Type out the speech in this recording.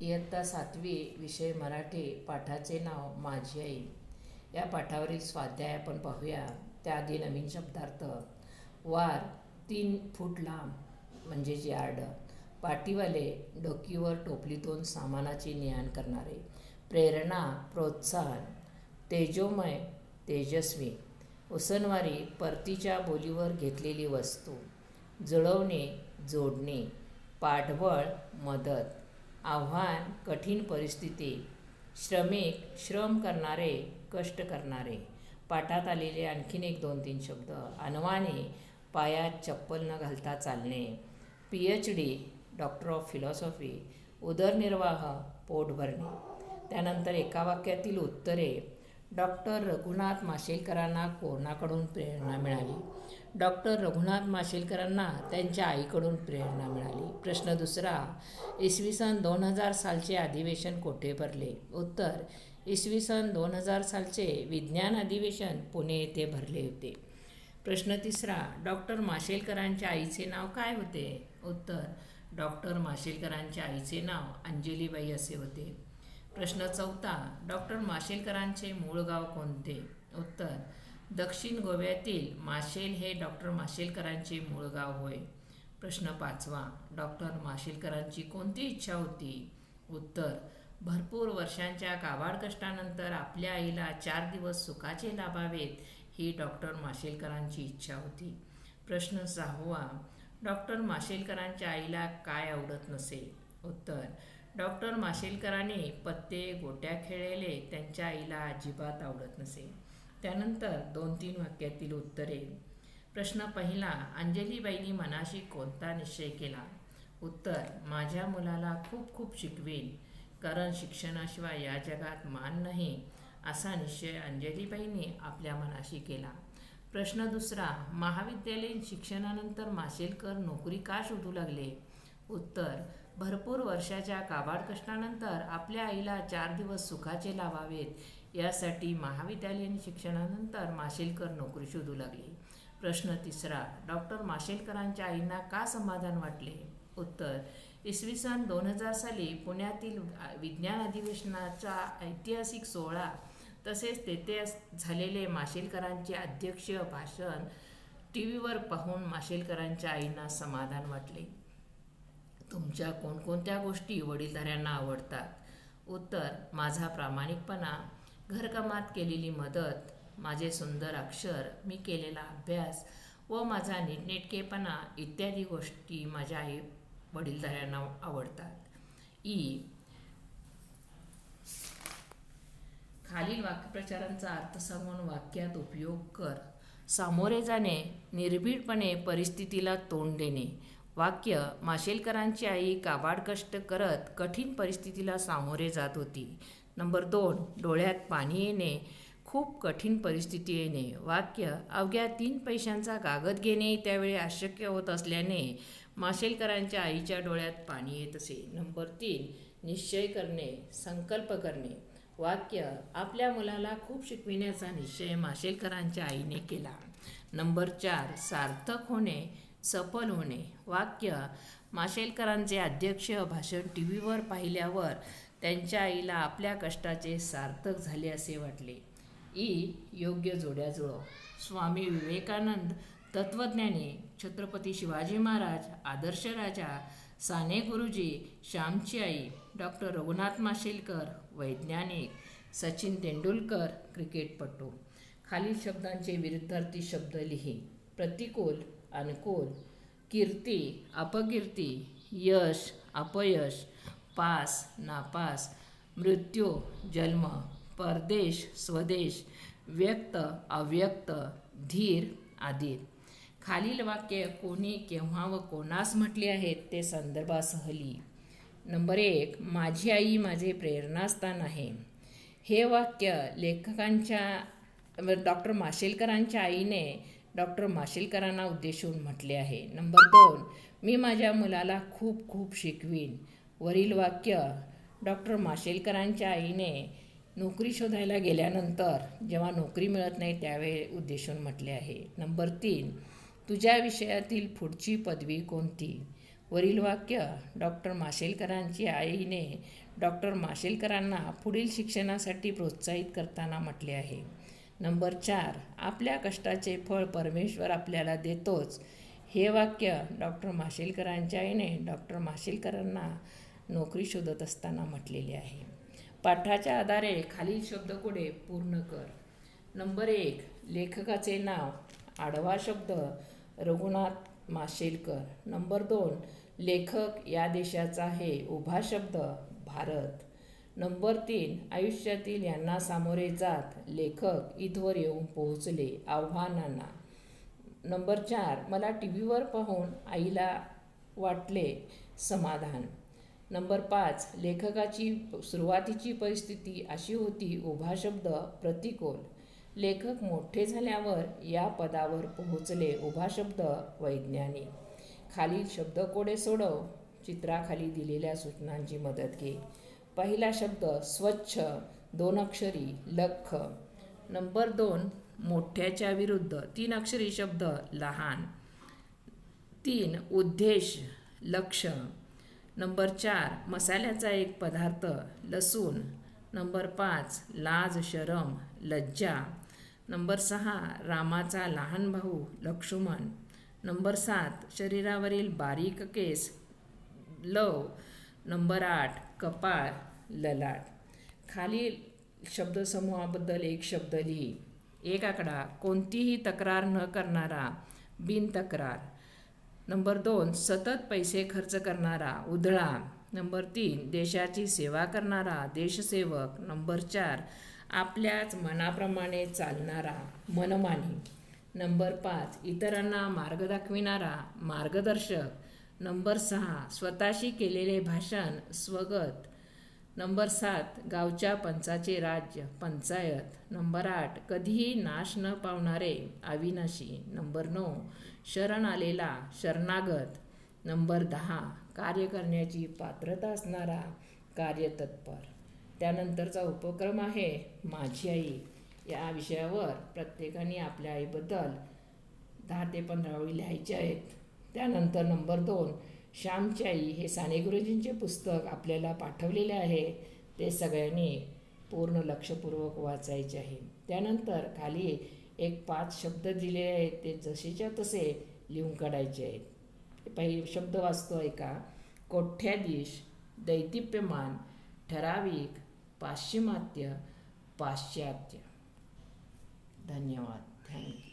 इयत्ता सातवी विषय मराठी पाठाचे नाव माझी आई. या पाठावरील स्वाध्याय आपण पाहूया. त्याआधी नवीन शब्दार्थ. वार तीन फूट लांब म्हणजे यार्ड. पाठीवाले डोकीवर टोपलीतून सामानाची नियाण करणारे. प्रेरणा प्रोत्साहन. तेजोमय तेजस्वी. उसनवारी परतीच्या बोलीवर घेतलेली वस्तू. जुळवणे जोडणे. पाठबळ मदत. आव्हान कठीण परिस्थिती श्रमिक श्रम करणारे कष्ट करणारे. पाठात आलेले आणखीन एक दोन तीन शब्द. अनवाने पायात चप्पल न घालता चालणे. P H D doctor of philosophy उदरनिर्वाह पोट भरणे. त्यानंतर एका वाक्यातील उत्तरे डॉक्टर रघुनाथ माशेलकरांना कोणाकडून प्रेरणा मिळाली. डॉक्टर रघुनाथ माशेलकरांना त्यांच्या आईकडून प्रेरणा मिळाली. प्रश्न दुसरा इसवी सन दोन हजार सालचे अधिवेशन कोठे भरले? उत्तर इसवी सन दोन हजार सालचे विज्ञान अधिवेशन पुणे येथे भरले होते. प्रश्न तिसरा डॉक्टर माशेलकरांच्या आईचे नाव काय होते? उत्तर डॉक्टर माशेलकरांच्या आईचे नाव अंजलीबाई असे होते. प्रश्न चौथा डॉक्टर माशेलकरांचे मूळ गाव कोणते? उत्तर दक्षिण गोव्यातील माशेल हे डॉक्टर माशेलकरांचे मूळ गाव होय. प्रश्न पाचवा डॉक्टर माशेलकरांची कोणती इच्छा होती? उत्तर भरपूर वर्षांच्या काबाड कष्टानंतर आपल्या आईला चार दिवस सुखाचे लाभावेत ही डॉक्टर माशेलकरांची इच्छा होती. प्रश्न सहावा डॉक्टर माशेलकरांच्या आईला काय आवडत नसे? उत्तर डॉक्टर माशेलकरांनी पत्ते गोट्या खेळलेले त्यांच्या आईला अजिबात आवडत नसे. त्यानंतर दोन तीन वाक्यातील उत्तरे. प्रश्न पहिला अंजलीबाईंनी मनाशी कोणता निश्चय केला? उत्तर माझ्या मुलाला खूप खूप शिकवेन कारण शिक्षणाशिवाय या जगात मान नाही असा निश्चय अंजलीबाईंनी आपल्या मनाशी केला. प्रश्न दुसरा महाविद्यालयीन शिक्षणानंतर माशेलकर नोकरी का शोधू लागले? उत्तर भरपूर वर्षाच्या काबाड कष्टानंतर आपल्या आईला चार दिवस सुखाचे लावावेत. यासाठी महाविद्यालयीन शिक्षणानंतर माशेलकर नोकरी शोधू लागली. प्रश्न तिसरा डॉक्टर माशेलकरांच्या आईंना का समाधान वाटले? उत्तर इसवी सन दोन हजार साली पुण्यातील विज्ञान अधिवेशनाचा ऐतिहासिक सोहळा तसेच तेथे झालेले माशेलकरांचे अध्यक्ष भाषण टी व्हीवर पाहून माशेलकरांच्या आईंना समाधान वाटले. तुमच्या कोणकोणत्या गोष्टी वडीलधाऱ्यांना आवडतात? उत्तर माझा प्रामाणिकपणा. घरकामात केलेली मदत माझे सुंदर अक्षर मी केलेला अभ्यास व माझा नीटनेटकेपणा इत्यादी गोष्टी माझ्या आई वडीलधाऱ्यांना आवडतात. ई. खालील वाक्यप्रचारांचा अर्थ सांगून वाक्यात उपयोग कर. सामोरे जाणे निर्भीडपणे परिस्थितीला तोंड देणे. वाक्य माशेलकरांची आई काबाड कष्ट करत कठीण परिस्थितीला सामोरे जात होती. नंबर दोन डोळ्यात पाणी येणे खूप कठीण परिस्थिती येणे. वाक्य अवघ्या तीन पैशांचा कागद घेणे त्यावेळी अशक्य होत असल्याने माशेलकरांच्या आईच्या डोळ्यात पाणी येत असे. नंबर तीन निश्चय करणे संकल्प करणे. वाक्य आपल्या मुलाला खूप शिकविण्याचा निश्चय माशेलकरांच्या आईने केला. नंबर चार सार्थक होणे सफल होणे. वाक्य माशेलकरांचे अध्यक्ष भाषण टी व्हीवर पाहिल्यावर त्यांच्या आईला आपल्या कष्टाचे सार्थक झाले असे वाटले. ई. योग्य जोड्या जुळव स्वामी विवेकानंद तत्त्वज्ञाने छत्रपती शिवाजी महाराज आदर्श राजा साने गुरुजी श्यामची आई डॉक्टर रघुनाथ माशेलकर वैज्ञानिक सचिन तेंडुलकर क्रिकेटपटू. खालील शब्दांचे विरुद्धार्थी शब्द लिही. प्रतिकूल अनुकूल कीर्ती अपकीर्ती यश अपयश पास नापास मृत्यू जन्म परदेश स्वदेश व्यक्त अव्यक्त धीर आदी. खालील वाक्य कोणी केव्हा व कोणास म्हटले आहेत ते संदर्भासह लिही नंबर एक माझी आई माझे प्रेरणास्थान आहे. हे वाक्य लेखकांच्या डॉक्टर माशेलकरांच्या आईने डॉक्टर माशेलकरांना उद्देशून म्हटले आहे. नंबर दोन मी माझ्या मुलाला खूप खूप शिकवीन. वरील वाक्य डॉक्टर माशेलकरांच्या आईने नोकरी शोधायला गेल्यानंतर जेव्हा नोकरी मिळत नाही त्यावेळी उद्देशून म्हटले आहे. नंबर तीन तुझ्या विषयातील पुढची पदवी कोणती? वरील वाक्य डॉक्टर माशेलकरांची आईने डॉक्टर माशेलकरांना पुढील शिक्षणासाठी प्रोत्साहित करताना म्हटले आहे. नंबर चार आपल्या कष्टाचे फळ परमेश्वर आपल्याला देतोच. हे वाक्य डॉक्टर माशेलकरांच्या आईने डॉक्टर माशेलकरांना नोकरी शोधत असताना म्हटलेले आहे. पाठाच्या आधारे खालील शब्दकोडे पूर्ण कर. नंबर एक लेखकाचे नाव. आडवा शब्द रघुनाथ माशेलकर. नंबर दोन लेखक या देशाचा आहे. उभा शब्द भारत. नंबर तीन आयुष्यातील यांना सामोरे जात लेखक इथवर येऊन पोहोचले आव्हानांना. नंबर चार मला टी व्हीवर पाहून आईला वाटले समाधान. नंबर पाच लेखकाची सुरुवातीची परिस्थिती अशी होती उभा शब्द प्रतिकूल. लेखक मोठे झाल्यावर या पदावर पोहोचले उभा शब्द वैज्ञानिक. खालील शब्दकोडे सोडव. चित्राखाली दिलेल्या सूचनांची मदत घे. पहिला शब्द स्वच्छ दोन अक्षरी लख. नंबर दोन मोठ्याच्या विरुद्ध. तीन अक्षरी शब्द लहान. तीन उद्देश लक्ष. नंबर चार मसाल्याचा एक पदार्थ लसूण. नंबर पाच लाज शरम लज्जा. नंबर सहा रामाचा लहान भाऊ लक्ष्मण. नंबर सात शरीरावरील बारीक केस लव. नंबर आठ कपाळ. ललाट. खालील शब्दसमूहाबद्दल एक शब्द लिही. एक आकडा. कोणतीही तक्रार न करणारा बिनतक्रार. नंबर दोन सतत पैसे खर्च करणारा उधळा. नंबर तीन देशाची सेवा करणारा देशसेवक. नंबर चार आपल्याच मनाप्रमाणे चालणारा मनमानी. नंबर पाच इतरांना मार्ग दाखविणारा मार्गदर्शक. नंबर सहा स्वतःशी केलेले भाषण स्वगत. नंबर सात गावच्या पंचाचे राज्य पंचायत. नंबर आठ कधीही नाश न पावणारे अविनाशी. नंबर नऊ शरण आलेला शरणागत. नंबर दहा कार्य करण्याची पात्रता असणारा कार्यतत्पर. त्यानंतरचा उपक्रम आहे माझी आई. या विषयावर प्रत्येकाने आपल्या आईबद्दल दहा ते पंधरा ओळी लिहायच्या आहेत. त्यानंतर नंबर दोन श्यामची आई हे साने गुरुजींचे पुस्तक आपल्याला पाठवलेले आहे. ते सगळ्यांनी पूर्ण लक्षपूर्वक वाचायचे आहे. त्यानंतर खाली एक पाच शब्द दिलेले आहेत. ते जसेच्या तसे लिहून काढायचे आहेत. पहिले शब्द वाचतो ऐका. कोठ्याधीश दैदिप्यमान ठराविक पाश्चिमात्य पाश्चात्य. धन्यवाद. थँक्यू